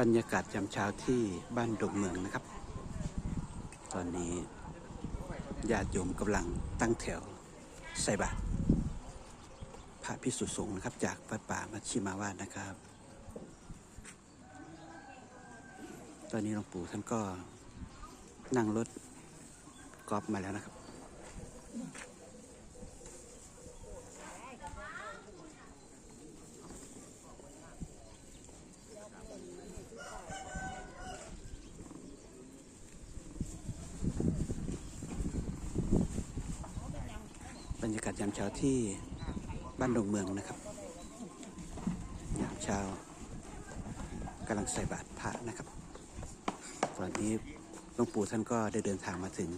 บรรยากาศยามเช้าที่บ้านดงเมืองนะครับ ตอนนี้ญาติโยมกำลังตั้งแถวใส่บาตรพระพิสุสงฆ์นะครับ จากวัดป่ามัชชิมาวาสนะครับ ตอนนี้หลวงปู่ท่านก็นั่งรถกอล์ฟมาแล้วนะครับ รรยากาศยามเช้าที่บ้านดงเมืองนะครับ ยามเช้ากำลังใส่บาตรพระนะครับตอนนี้หลวงปู่ท่านก็ได้เดินทางมาถึง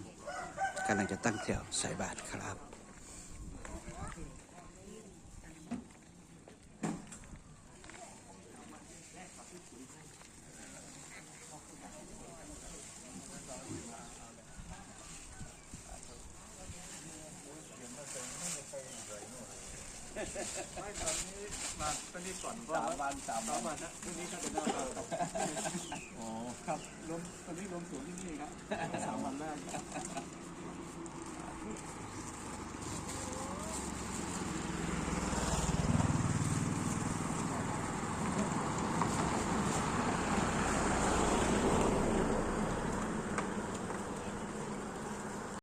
กำลังจะตั้งแถวใส่บาตรครับ มาตอนนี้ก่อนสามวันสามสาวัมนวันนะพรุ่งนี้ก็จะได้เราอ๋อครับรวมตอนนี้รวมศูนย์ที่นี่ครับสามวันแรก